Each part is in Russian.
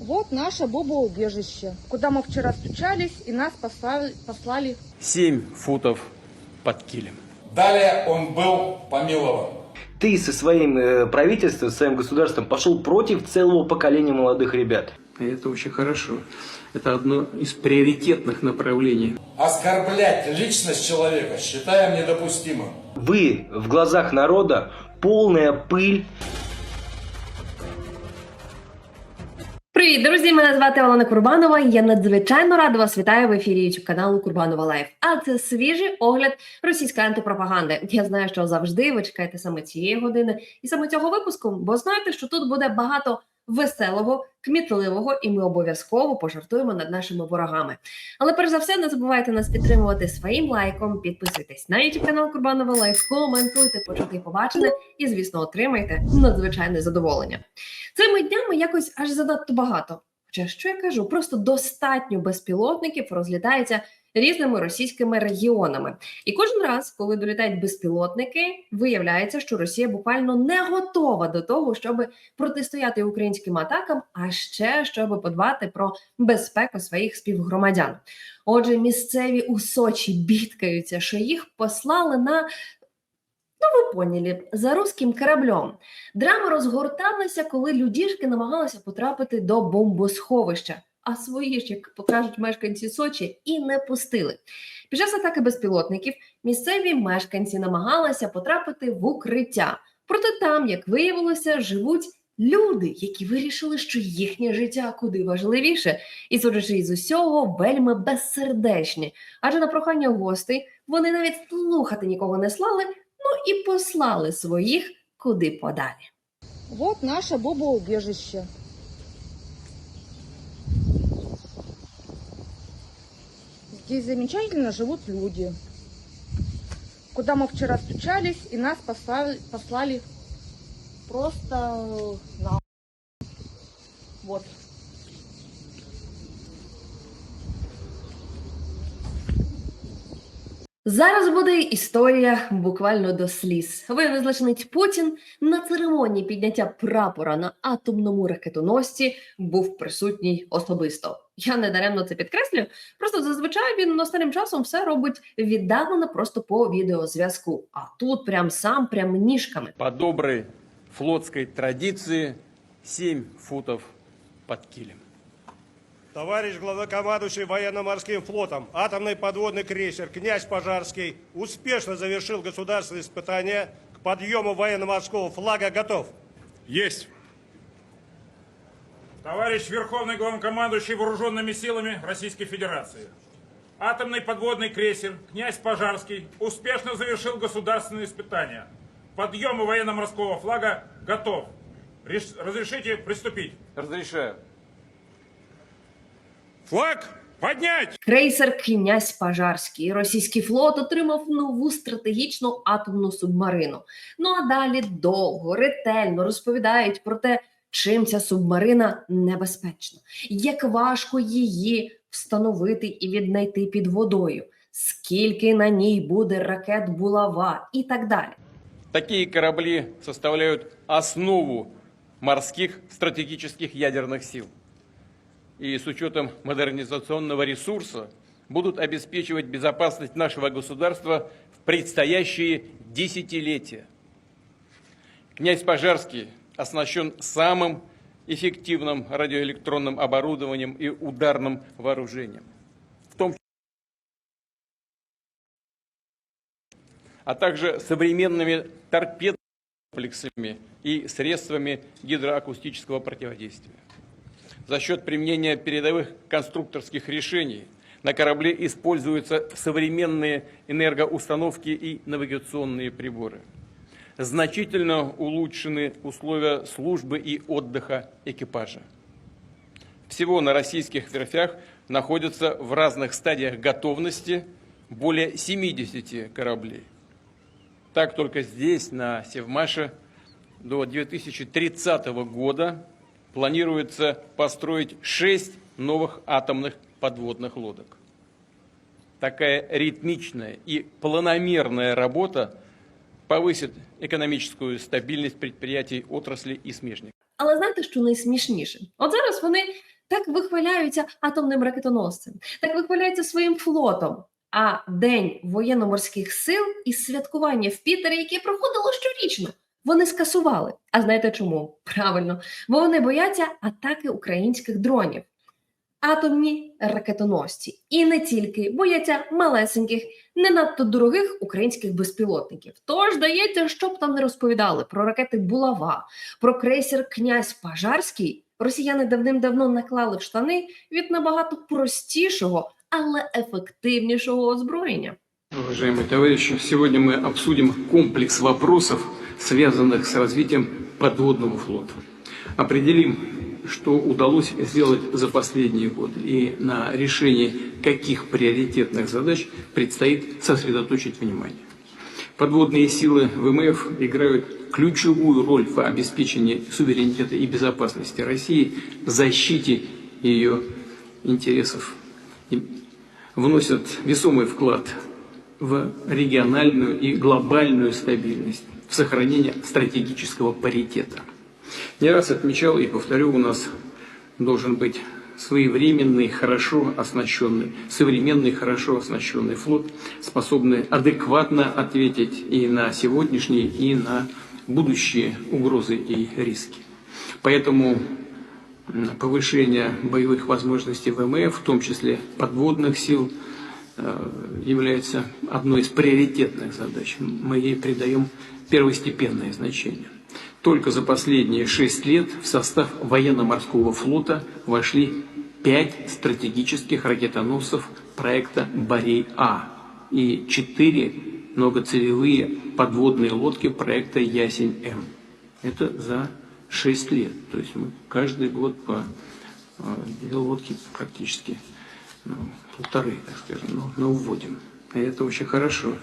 Вот наше бомбоубежище, куда мы вчера стучались и нас послали, послали 7 футов под килем. Далее он был помилован. Ты со своим э, правительством, своим государством пошел против целого поколения молодых ребят. И это очень хорошо. Это одно из приоритетных направлений. Оскорблять личность человека считаем недопустимым. Вы в глазах народа полная пыль. Привіт, друзі! Мене звати Олена Курбанова. Я надзвичайно рада вас вітаю в ефірі YouTube каналу Курбанова Лайф. А це свіжий огляд російської антипропаганди. Я знаю, що завжди ви чекаєте саме цієї години і саме цього випуску, бо знаєте, що тут буде багато веселого, кмітливого, і ми обов'язково пожартуємо над нашими ворогами. Але перш за все, не забувайте нас підтримувати своїм лайком. Підписуйтесь на YouTube канал Курбанова Лайф, коментуйте, почути і побачене, і звісно, отримайте надзвичайне задоволення. Цими днями якось аж занадто багато. Хоча що я кажу, просто достатньо безпілотників розлітається різними російськими регіонами. І кожен раз, коли долітають безпілотники, виявляється, що Росія буквально не готова до того, щоб протистояти українським атакам, а ще щоб подбати про безпеку своїх співгромадян. Отже, місцеві у Сочі бідкаються, що їх послали на. Ну, ви поняли, за руським кораблем. Драма розгорталася, коли людішки намагалися потрапити до бомбосховища, а свої ж, як покажуть мешканці Сочі, і не пустили. Під час атаки безпілотників місцеві мешканці намагалися потрапити в укриття. Проте там, як виявилося, живуть люди, які вирішили, що їхнє життя куди важливіше, і судячи із усього, вельми безсердечні. Адже на прохання гостей вони навіть слухати нікого не слали, ну і послали своїх куди подалі. Вот наше бомбоубежище. Здесь замечательно живут люди. Куда мы вчера стучались и нас послали, послали просто на вот. Зараз буде історія буквально до сліз. Виявив злочинець Путін на церемонії підняття прапора на атомному ракетоносці був присутній особисто. Я не даремно це підкреслюю. Просто зазвичай він останнім часом все робить віддалено просто по відеозв'язку. А тут прям сам, прям ніжками. По доброй флотской традиции 7 футов под килем. Товарищ главнокомандующий военно-морским флотом, атомный подводный крейсер «Князь Пожарский» успешно завершил государственные испытания к подъему военно-морского флага готов. Есть. Товарищ Верховный Главнокомандующий Вооруженными силами Российской Федерации. Атомный подводный крейсер «Князь Пожарский» успешно завершил государственные испытания. К подъему военно-морского флага готов. Реш- Разрешите приступить. Разрешаю. Флаг поднять! Крейсер Князь Пажарський. Російський флот отримав нову стратегічну атомну субмарину. Ну а далі довго, ретельно розповідають про те, чим ця субмарина небезпечна, як важко її встановити і віднайти під водою, скільки на ній буде ракет булава і так далі. Такие корабли составляют основу морских стратегических ядерных сил. И с учетом модернизационного ресурса будут обеспечивать безопасность нашего государства в предстоящие десятилетия. Князь Пожарский оснащен самым эффективным радиоэлектронным оборудованием и ударным вооружением. В том а также современными торпедокомплексами и средствами гидроакустического противодействия. За счет применения передовых конструкторских решений на корабле используются современные энергоустановки и навигационные приборы. Значительно улучшены условия службы и отдыха экипажа. Всего на российских верфях находятся в разных стадиях готовности более 70 кораблей. Так только здесь, на Севмаше, до 2030 года планируется построить 6 новых атомных подводных лодок. Такая ритмичная и планомерная работа повысит экономическую стабильность предприятий отрасли и смежников. Але знаєте, що найсмішніше? От зараз вони так вихваляються атомним ракетоносцем, так вихваляються своїм флотом. А День воєнно-морських сил і святкування в Пітері, яке проходило щорічно, вони скасували. А знаєте чому? Правильно, бо вони бояться атаки українських дронів. Атомні ракетоносці і не тільки бояться малесеньких, не надто дорогих українських безпілотників. Тож здається, що б там не розповідали про ракети Булава, про крейсер Князь Пажарський. Росіяни давним-давно наклали в штани від набагато простішого, але ефективнішого озброєння. Уважаемые товарищи, сегодня мы обсудим комплекс вопросов, связанных с развитием подводного флота. Определим, что удалось сделать за последние годы и на решение каких приоритетных задач предстоит сосредоточить внимание. Подводные силы ВМФ играют ключевую роль в обеспечении суверенитета и безопасности России, защите ее интересов и вносят весомый вклад в региональную и глобальную стабильность, в сохранение стратегического паритета. Не раз отмечал и повторю, у нас должен быть своевременный, хорошо оснащенный, современный, хорошо оснащенный флот, способный адекватно ответить и на сегодняшние, и на будущие угрозы и риски. Поэтому повышение боевых возможностей ВМФ, в том числе подводных сил, является одной из приоритетных задач. Мы ей придаем первостепенное значение. Только за последние шесть лет в состав военно-морского флота вошли пять стратегических ракетоносцев проекта «Борей-А» и четыре многоцелевые подводные лодки проекта «Ясень-М». Это за шесть лет. То есть мы каждый год по э, две лодки практически ну, полторы, так скажем, но, но вводим. И это очень хорошо.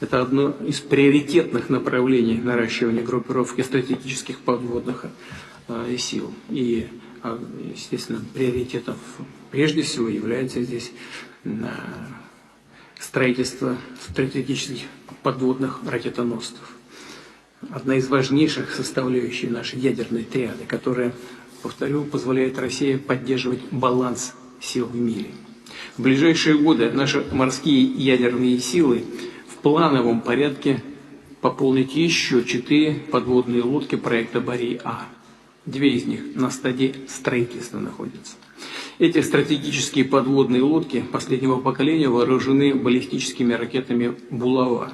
Это одно из приоритетных направлений наращивания группировки стратегических подводных э, сил. И, э, естественно, приоритетом прежде всего является здесь э, строительство стратегических подводных ракетоносцев. Одна из важнейших составляющих нашей ядерной триады, которая, повторю, позволяет России поддерживать баланс сил в мире. В ближайшие годы наши морские ядерные силы в плановом порядке пополнить еще четыре подводные лодки проекта «Борей-А». Две из них на стадии строительства находятся. Эти стратегические подводные лодки последнего поколения вооружены баллистическими ракетами «Булава»,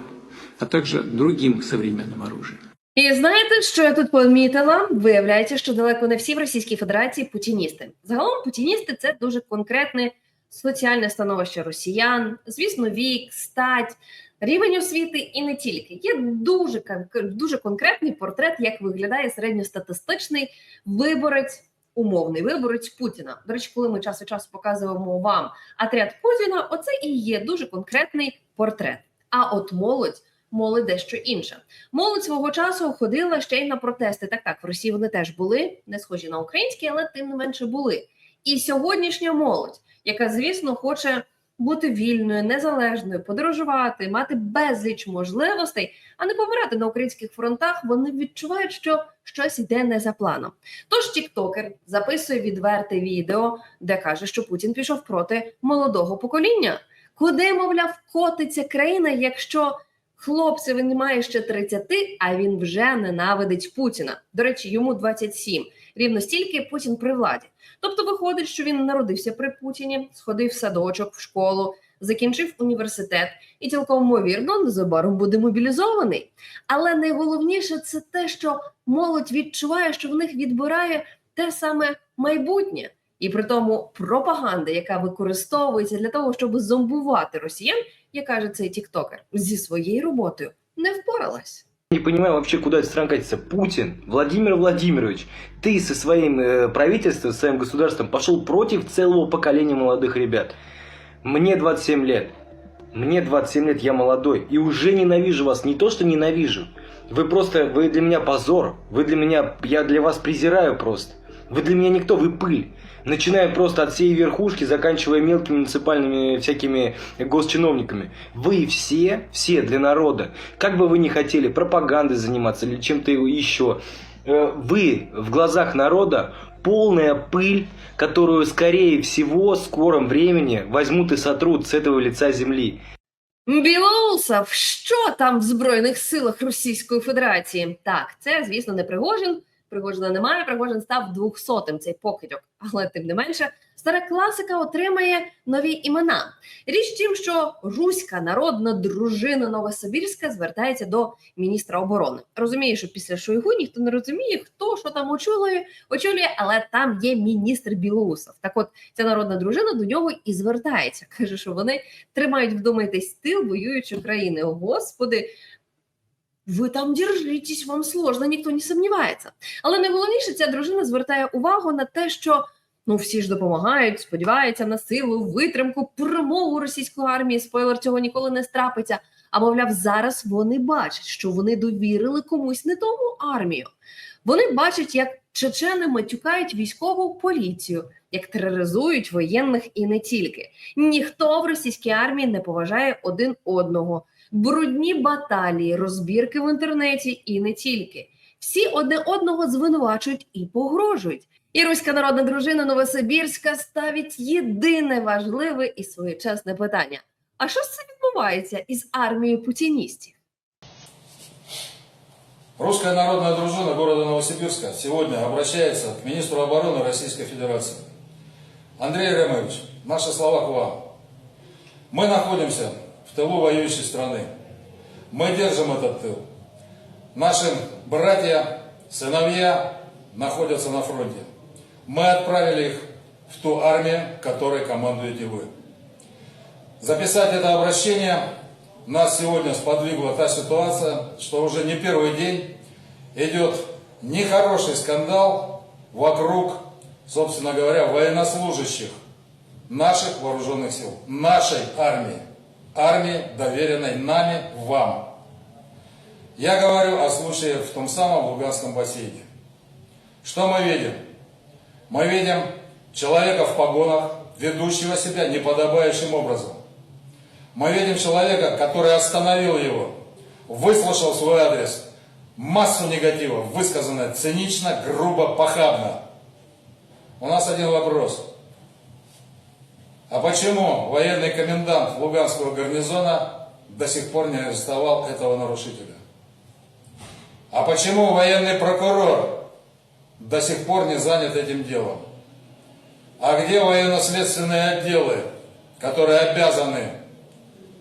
а также другим современным оружием. І знаєте, що я тут помітила? Виявляється, що далеко не всі в Російській Федерації путіністи. Загалом путіністи це дуже конкретне соціальне становище росіян, звісно, вік, стать, рівень освіти і не тільки. Є дуже дуже конкретний портрет, як виглядає середньостатистичний виборець. Умовний виборець Путіна. До речі, коли ми час від часу показуємо вам отряд Путіна, оце і є дуже конкретний портрет. А от молодь, молодь дещо інша. Молодь свого часу ходила ще й на протести. Так, так, в Росії вони теж були, не схожі на українські, але тим не менше були. І сьогоднішня молодь, яка, звісно, хоче бути вільною, незалежною, подорожувати, мати безліч можливостей, а не помирати на українських фронтах, вони відчувають, що щось йде не за планом. Тож Тіктокер записує відверте відео, де каже, що Путін пішов проти молодого покоління. Куди, мовляв, котиться країна, якщо хлопцю він має ще 30, а він вже ненавидить Путіна. До речі, йому 27. Рівно стільки Путін при владі. Тобто виходить, що він народився при Путіні, сходив в садочок, в школу, закінчив університет і цілком ймовірно незабаром буде мобілізований. Але найголовніше це те, що молодь відчуває, що в них відбирає те саме майбутнє. І при тому пропаганда, яка використовується для того, щоб зомбувати росіян, як каже цей тіктокер, зі своєю роботою не впоралась. Не понимаю вообще, куда эта страна катится. Путин, Владимир Владимирович, ты со своим э, правительством, со своим государством пошел против целого поколения молодых ребят. Мне 27 лет. Мне 27 лет, я молодой. И уже ненавижу вас. Не то, что ненавижу. Вы просто, вы для меня позор. Вы для меня, я для вас презираю просто. Вы для меня никто, вы пыль Начиная просто от всей верхушки, заканчивая мелкими муниципальными всякими госчиновниками. Вы все, все для народа. Как бы вы ни хотели пропагандой заниматься или чем-то еще, э, вы в глазах народа полная пыль, которую, скорее всего, в скором времени возьмут и сотрут с этого лица земли. Білоусов, що там в Збройних силах Російської Федерації? Так, це, звісно, не Пригожин. Пригожина немає, Пригожин став двохсотим цей покидьок. Але тим не менше, стара класика отримає нові імена. Річ тім, що Руська народна дружина Новосибірська звертається до міністра оборони. Розуміє, що після Шойгу ніхто не розуміє, хто що там очолює, очолює, але там є міністр Білоусов. Так от ця народна дружина до нього і звертається. каже, що вони тримають, вдумайтесь, тил воюючої країни. О, Господи, ви там держитесь, вам сложно, ніхто не сумнівається. Але найголовніше, ця дружина звертає увагу на те, що ну всі ж допомагають, сподіваються на силу, витримку, перемогу російської армії. Спойлер цього ніколи не страпиться. А мовляв, зараз вони бачать, що вони довірили комусь не тому армію. Вони бачать, як чечени матюкають військову поліцію, як тероризують воєнних і не тільки. Ніхто в російській армії не поважає один одного. Брудні баталії, розбірки в інтернеті і не тільки. Всі одне одного звинувачують і погрожують. І руська народна дружина Новосибірська ставить єдине важливе і своєчасне питання: а що ж це відбувається із армією путіністів? Русская народная дружина города Новосибирска сегодня обращается к министру обороны Российской Федерации. Андрей Ремович, наши слова к вам. Мы находимся тылу воюющей страны. Мы держим этот тыл. Наши братья, сыновья находятся на фронте. Мы отправили их в ту армию, которой командуете вы. Записать это обращение нас сегодня сподвигла та ситуация, что уже не первый день идет нехороший скандал вокруг, собственно говоря, военнослужащих наших вооруженных сил, нашей армии, армии, доверенной нами вам. Я говорю о случае в том самом Луганском бассейне. Что мы видим? Мы видим человека в погонах, ведущего себя неподобающим образом. Мы видим человека, который остановил его, выслушал свой адрес, массу негатива, высказанное цинично, грубо, похабно. У нас один вопрос. А почему военный комендант Луганского гарнизона до сих пор не арестовал этого нарушителя? А почему военный прокурор до сих пор не занят этим делом? А где военно-следственные отделы, которые обязаны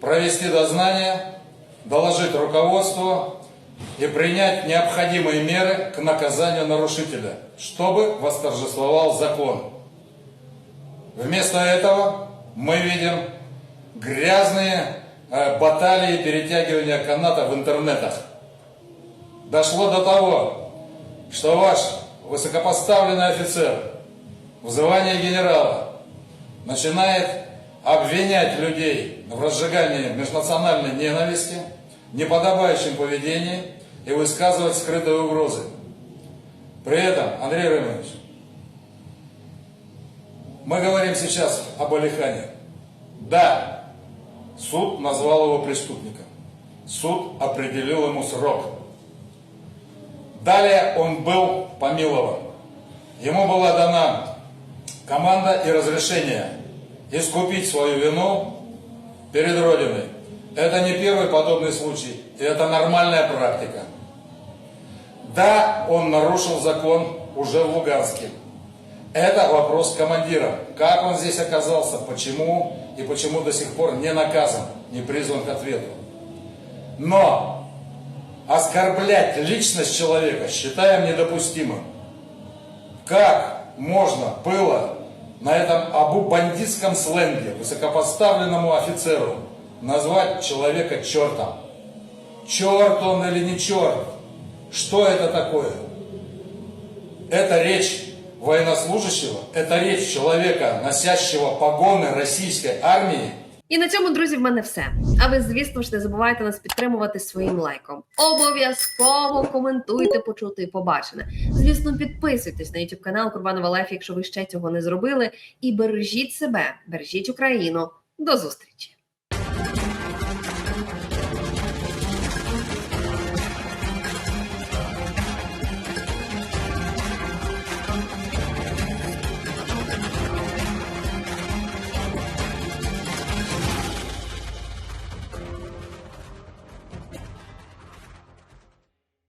провести дознание, доложить руководству и принять необходимые меры к наказанию нарушителя, чтобы восторжествовал закон. Вместо этого мы видим грязные э, баталии перетягивания каната в интернетах. Дошло до того, что ваш высокопоставленный офицер в звании генерала начинает обвинять людей в разжигании межнациональной ненависти, неподобающем поведении и высказывать скрытые угрозы. При этом, Андрей Романович, мы говорим сейчас об Алихане. Да, суд назвал его преступником. Суд определил ему срок. Далее он был помилован. Ему была дана команда и разрешение искупить свою вину перед Родиной. Это не первый подобный случай, и это нормальная практика. Да, он нарушил закон уже в Луганске. Это вопрос командира. Как он здесь оказался, почему и почему до сих пор не наказан, не призван к ответу. Но оскорблять личность человека считаем недопустимым. Как можно было на этом абу-бандитском сленге высокопоставленному офицеру назвать человека чертом? Черт он или не черт? Что это такое? Это речь военнослужащего, это речь человека, носящего погоны российской армии, І на цьому, друзі, в мене все. А ви, звісно ж, не забувайте нас підтримувати своїм лайком. Обов'язково коментуйте, почути і побачене. Звісно, підписуйтесь на YouTube канал Курбанова Лайф, якщо ви ще цього не зробили. І бережіть себе, бережіть Україну. До зустрічі!